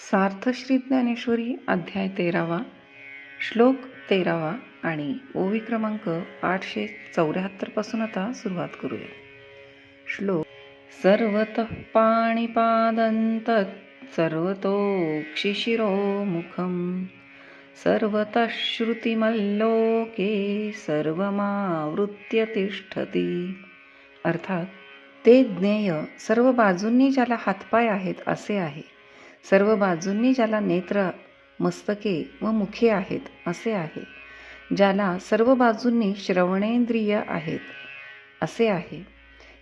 सार्थ श्री ज्ञानेश्वरी अध्याय तेरावा श्लोक तेरावा आणि ओवी क्रमांक आठशे चौऱ्याहत्तरपासून आता सुरुवात करूया. श्लोक सर्वतः पाणिपादन्तत् सर्वतोक्षिशिरो मुखं सर्वत श्रुतिमल्लोके सर्वमावृत्य तिष्ठती। अर्थात ते ज्ञेय सर्व बाजूंनी ज्याला हातपाय आहेत असे आहे. सर्व बाजूंनी ज्याला नेत्र मस्तके व मुखे आहेत असे आहे. ज्याला सर्व बाजूंनी श्रवणेंद्रिय आहेत असे आहे.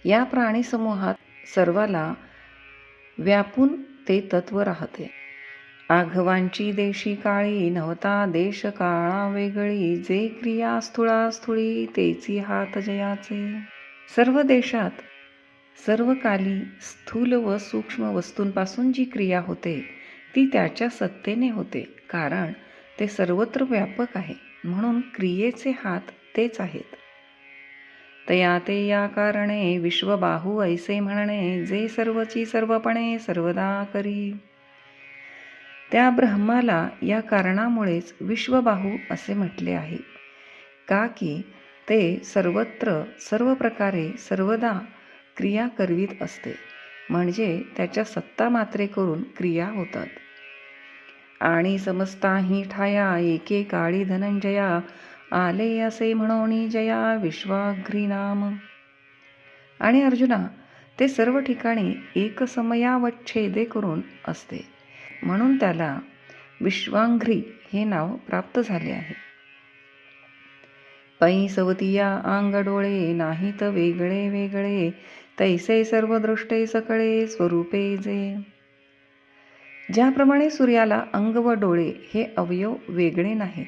या प्राणीसमूहात सर्वाला व्यापून ते तत्व राहते. आघवांची देशी काळी नवता देश काळा वेगळी जे क्रिया स्थूळा स्थुळी तेची हात जयाचे. सर्व देशात सर्वकाली स्थूल व सूक्ष्म वस्तूंपासून जी क्रिया होते ती त्याच्या सत्तेने होते कारण ते सर्वत्र व्यापक आहे म्हणून क्रियेचे हात तेच आहेत. तया ते या कारणे विश्वबाहू ऐसे म्हणणे जे सर्वची सर्वपणे सर्वदा करी. त्या ब्रह्माला या कारणामुळेच विश्वबाहू असे म्हटले आहे का की ते सर्वत्र सर्व प्रकारे सर्वदा क्रिया करवीत असते. म्हणजे त्याच्या सत्ता मात्रे करून क्रिया होतात. आणि समस्ताही ठाया एके काळी धनंजया आले असे म्हणोनी जया विश्वाघ्री नाम. आणि अर्जुना ते सर्व ठिकाणी एकसमयावच्छेदे करून असते. म्हणून त्याला विश्वांघ्री हे नाव प्राप्त झाले आहे. पै सवतिया आंग डोळे नाहीत वेगळे वेगळे तैसे सर्व दृष्टे सकळे स्वरूपे जे. ज्याप्रमाणे सूर्याला अंग व डोळे हे अवयव वेगळे नाहीत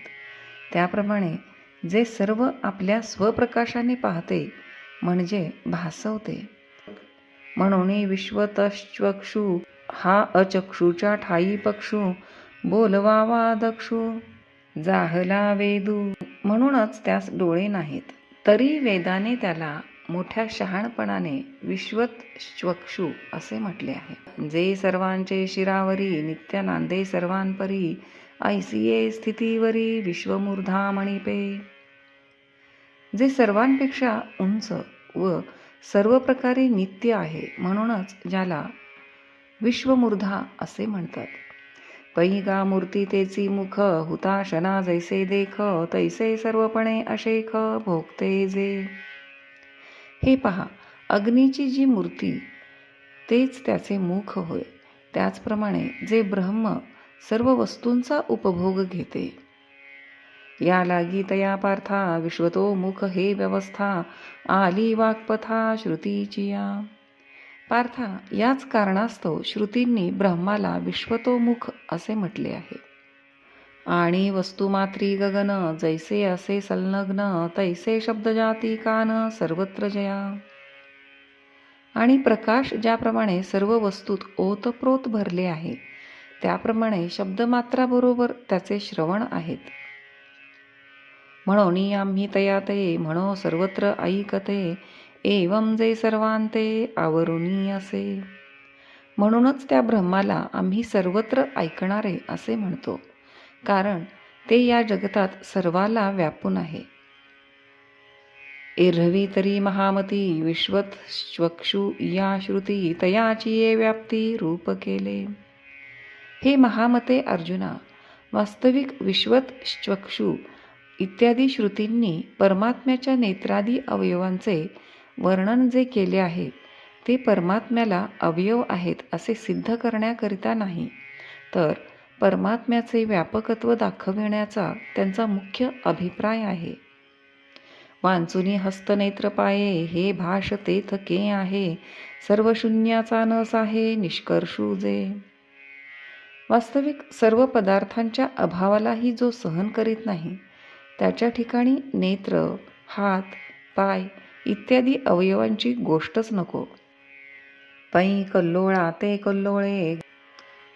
त्याप्रमाणे जे सर्व आपल्या स्वप्रकाशाने पाहते म्हणजे भासवते. म्हणून विश्वतश्चक्षु हा अचक्षुच्या ठाई पक्षू बोलवावा दक्षू जाहला वेदू. म्हणूनच त्यास डोळे नाहीत तरी वेदाने त्याला मोठ्या शहाणपणाने विश्वत श्वक्षू असे म्हटले आहे. जे सर्वांचे शिरावरी नित्य नांदे सर्वांपरी ऐसिये स्थितीवरी विश्वमूर्धा मणिपे. जे सर्वांपेक्षा उंच व सर्व प्रकारे नित्य आहे म्हणूनच ज्याला विश्वमूर्धा असे म्हणतात. पैगा मूर्ती तेची मुख हुताशना जैसे देख तैसे सर्वपणे अशेख भोगते जे. हे पहा अग्नीची जी मूर्ती तेच त्याचे मुख होय. त्याचप्रमाणे जे ब्रह्म सर्व वस्तूंचा उपभोग घेते. या लागी तया पार्था विश्वतो मुख हे व्यवस्था आली वाक्पथा श्रुतीची या पार्था याच कारणास्तव श्रुतींनी ब्रह्माला विश्वतोमुख असे म्हटले आहे. आणि वस्तुमात्री गगन जैसे असे संलग्न तैसे शब्दजाती कान सर्वत्र जया. आणि प्रकाश ज्याप्रमाणे सर्व वस्तूत ओतप्रोत भरले आहे त्याप्रमाणे शब्दमात्राबरोबर त्याचे श्रवण आहेत. म्हणून आम्ही तया ते म्हणो सर्वत्र ऐकते एवम जे सर्वांते आवरुणी असे. म्हणूनच त्या ब्रह्माला आम्ही सर्वत्र ऐकणारे असे म्हणतो. कारण ते या जगतात सर्वाला व्यापून आहे. एरवी तरी महामती विश्वत श्वक्षु या श्रुती तयाचीये व्याप्ती रूप केले. हे महामते अर्जुना वास्तविक विश्वत श्वक्षु इत्यादी श्रुतींनी परमात्म्याच्या नेत्रादी अवयवांचे वर्णन जे केले आहे ते परमात्म्याला अवयव आहेत असे सिद्ध करण्याकरिता नाही. तर परमात्म्याचे व्यापकत्व दाखविण्याचा त्यांचा मुख्य अभिप्राय आहे. वांचुनी हस्तनेत्र पाये हे भाष तेथ के आहे सर्व शून्याचा नस आहे निष्कर्षू जे. वास्तविक सर्व पदार्थांच्या अभावालाही जो सहन करीत नाही त्याच्या ठिकाणी नेत्र हात पाय इत्यादी अवयवांची गोष्टच नको. पै कल्लोळा ते कल्लोळे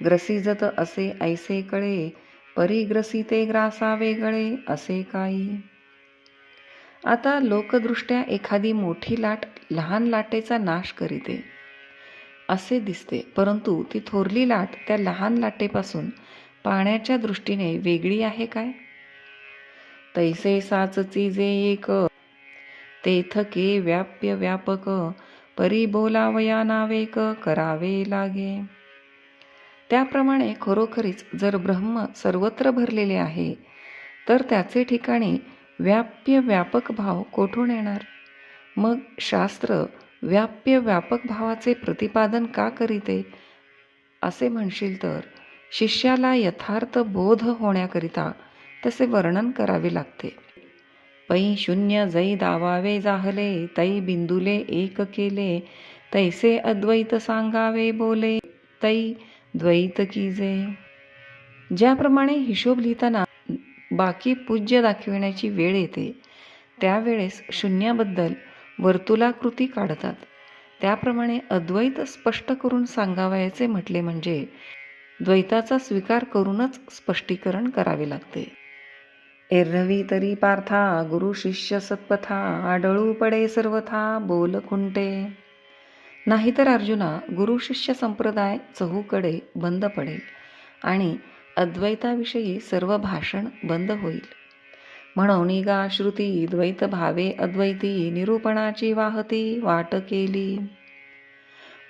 ग्रसिजत असे ऐसे कळे परिग्रसिते ग्रासा वेगळे असे काही. आता लोकदृष्ट्या एखादी मोठी लाट लहान लाटेचा नाश करीते. असे दिसते परंतु ती थोरली लाट त्या लहान लाटेपासून पाण्याच्या दृष्टीने वेगळी आहे काय? तैसे साचची जे एक. तेथके व्याप्य व्यापक परी बोलावया नावेक करावे लागे. त्याप्रमाणे खरोखरीच जर ब्रह्म सर्वत्र भरलेले आहे तर त्याचे ठिकाणी व्याप्य व्यापक भाव कोठून येणार? मग शास्त्र व्याप्य व्यापक भावाचे प्रतिपादन का करीते? असे म्हणशील तर शिष्याला यथार्थ बोध होण्याकरिता तसे वर्णन करावे लागते. पै शून्य जै दावावे जाहले तै बिंदुले एक केले तैसे अद्वैत सांगावे बोले तै द्वैत कीजे ज्याप्रमाणे हिशोब लिहिताना बाकी पूज्य दाखविण्याची वेळ येते त्यावेळेस शून्याबद्दल वर्तुलाकृती काढतात. त्याप्रमाणे अद्वैत स्पष्ट करून सांगावयाचे म्हटले म्हणजे द्वैताचा स्वीकार करूनच स्पष्टीकरण करावे लागते. एरवी तरी पार्था गुरु शिष्य सत्पथा आढळू पडे सर्वथा बोल खुंटे. नाहीतर अर्जुना गुरु शिष्य संप्रदाय चहूकडे बंद पडेल आणि अद्वैताविषयी सर्व भाषण बंद होईल. म्हणून निगा श्रुती द्वैत भावे अद्वैती निरूपणाची वाहती वाट केली.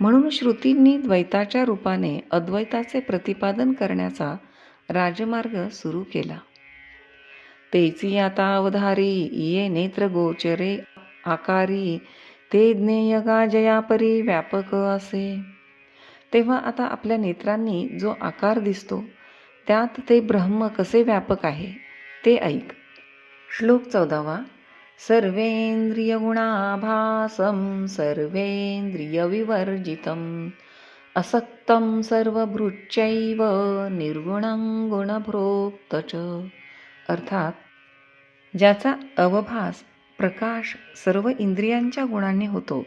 म्हणून श्रुतींनी द्वैताच्या रूपाने अद्वैताचे प्रतिपादन करण्याचा राजमार्ग सुरू केला. तेची आता अवधारी ये नेत्र गोचरे आकारी ते ज्ञेय गा जयापरी व्यापक असे. तेव्हा आता आपल्या नेत्रांनी जो आकार दिसतो त्यात ते ब्रह्म कसे व्यापक आहे ते ऐक. श्लोक चौदावा. सर्वेंद्रियगुणाभासं सर्वेंद्रियविवर्जितम् असक्तं सर्वभृच्चैव निर्गुणं गुणभ्रोक्त च. अर्थात ज्याचा अवभास प्रकाश सर्व इंद्रियांच्या गुणांनी होतो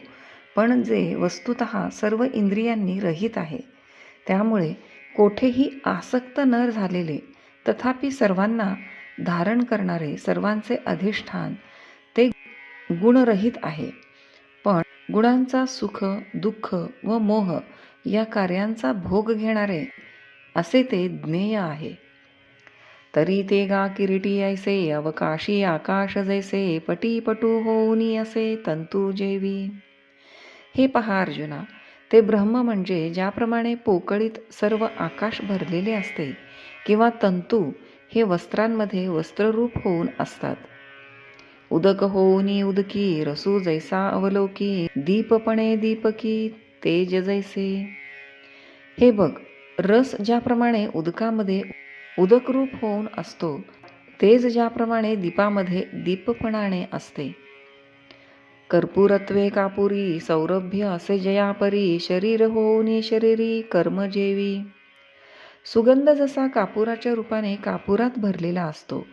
पण जे वस्तुत सर्व इंद्रियांनी रहित आहे त्यामुळे कोठेही आसक्त न झालेले तथापि सर्वांना धारण करणारे सर्वांचे अधिष्ठान ते गुणरहित आहे. पण गुणांचा सुख दुःख व मोह या कार्यांचा भोग घेणारे असे ते ज्ञेय आहे. तरी ते गा किरीटी ऐसे अवकाशी आकाश जैसे पटी पटू होऊनी असे तंतू जेवी. हे पहा अर्जुना ते ब्रह्म म्हणजे ज्याप्रमाणे पोकळीत सर्व आकाश भरलेले असते किंवा तंतू हे वस्त्रांमध्ये वस्त्ररूप होऊन असतात. उदक होऊनी उदकी रसू जैसा अवलोकी दीपपणे दीपकी तेज जैसे. हे बघ रस ज्याप्रमाणे उदकामध्ये उदकरूप होऊन असतो. तेज ज्याप्रमाणे दीपामध्ये दीपपणाने असते. कर्पूरत्वे कापुरी सौरभ्य असे जयापरी शरीर होऊनी शरीरी कर्मजेवी सुगंध जसा कापुराच्या रूपाने कापुरात भरलेला असतो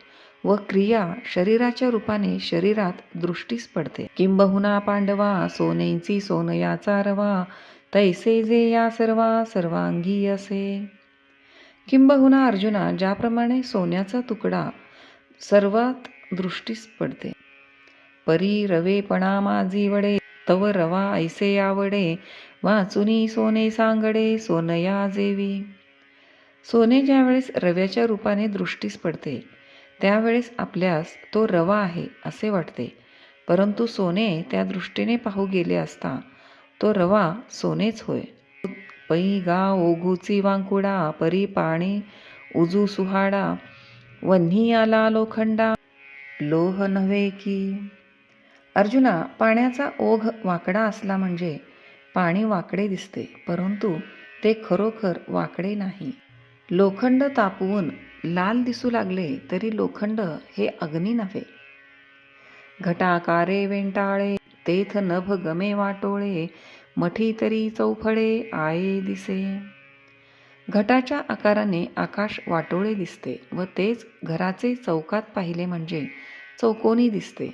व क्रिया शरीराच्या रूपाने शरीरात दृष्टीस पडते. किंबहुना पांडवा सोनेची सोनयाचा रवा तैसे जे या सर्वा सर्वांगी असे. किंबहुना अर्जुना ज्याप्रमाणे सोन्याचा तुकडा सर्वात दृष्टीस पडते. परी रवेपणा माझी वडे तव रवा ऐसे आवडे वाचुनी सोने सांगडे सोनया जेवी. सोने ज्यावेळेस रव्याच्या रूपाने दृष्टीस पडते त्यावेळेस आपल्यास तो रवा आहे असे वाटते. परंतु सोने त्या दृष्टीने पाहू गेले असता तो रवा सोनेच होय. पै गा ओघूची वांकुडा परी पाणी उजू सुहाडा वन्ही आला लोखंडा. लोह नव्हे की? अर्जुना पाण्याचा ओघ वाकडा असला म्हणजे पाणी वाकडे दिसते परंतु ते खरोखर वाकडे नाही. लोखंड तापवून लाल दिसू लागले तरी लोखंड हे अग्नी नव्हे. घटाकारे वेंटाळे तेथ नभ गमे वाटोळे मठी तरी चौफळे आये दिसे. घटाच्या आकाराने आकाश वाटोळे दिसते व तेच घराचे चौकात पाहिले म्हणजे चौकोनी दिसते.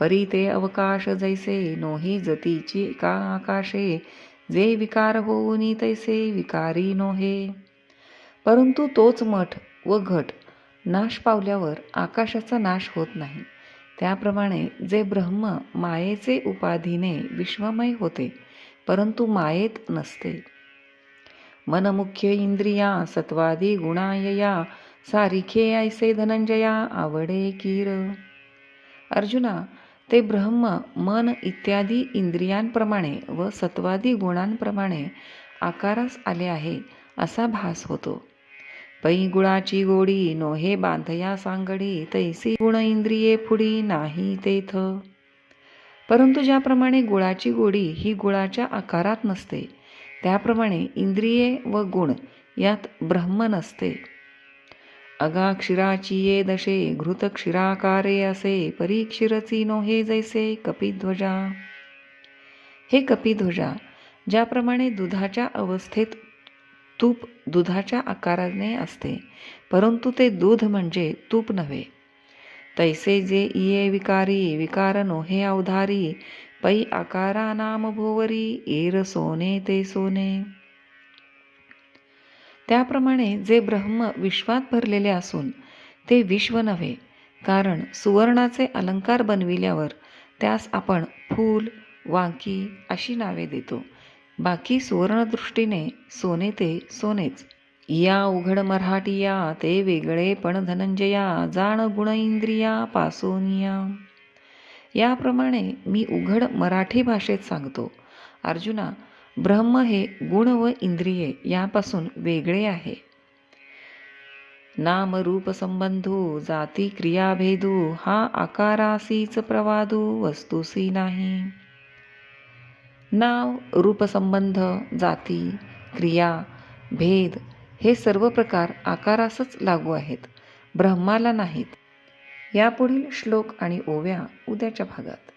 परी ते अवकाश जैसे नोही जतीची का आकाशे. जे विकार होऊनी तैसे विकारी नोहे. परंतु तोच मठ व घट नाश पावल्यावर आकाशाचा नाश होत नाही. त्याप्रमाणे जे ब्रह्म मायेचे उपाधीने विश्वमय होते परंतु मायेत नसते. मन मुख्य इंद्रिया सत्वादी गुणायया सारिखे ऐसे धनंजया आवडे कीर. अर्जुना ते ब्रह्म मन इत्यादी इंद्रियांप्रमाणे व सत्वादी गुणांप्रमाणे आकारास आले आहे असा भास होतो. पै गुळाची गोडी नोहे बांधया सांगडी तैसी गुण इंद्रिये फुडी नाही तेथ परंतु ज्याप्रमाणे गुळाची गोडी ही गुळाच्या आकारात नसते त्याप्रमाणे इंद्रिये व गुण यात ब्रह्म नसते. अगा दशे घृत क्षीराकारे असे परीक्षिरची नोहे जैसे कपिध्वजा. हे कपिध्वजा ज्याप्रमाणे दुधाच्या अवस्थेत तूप दुधाच्या आकाराने असते परंतु ते दूध म्हणजे तूप नव्हे. तैसे जे इये विकारी विकार नोहे अवधारी पै आकारा नाम भोवरी एर सोने ते सोने. त्याप्रमाणे जे ब्रह्म विश्वात भरलेले असून ते विश्व नव्हे कारण सुवर्णाचे अलंकार बनविल्यावर त्यास आपण फूल वांकी अशी नावे देतो. बाकी सुवर्णदृष्टीने सोने ते सोनेच. या उघड मराठिया ते वेगळे पण धनंजया जाण गुण इंद्रिया पासोनिया याप्रमाणे मी उघड मराठी भाषेत सांगतो. अर्जुना ब्रह्म हे गुण व इंद्रिये यापासून वेगळे आहे. नाम रूप संबंधू जाती क्रियाभेदू हा आकारासीच प्रवादू वस्तुसी नाही. नाव रूपसंबंध जाती क्रिया भेद हे सर्व प्रकार आकारासच लागू आहेत. ब्रह्माला नाहीत. यापुढील श्लोक आणि ओव्या उद्याच्या भागात.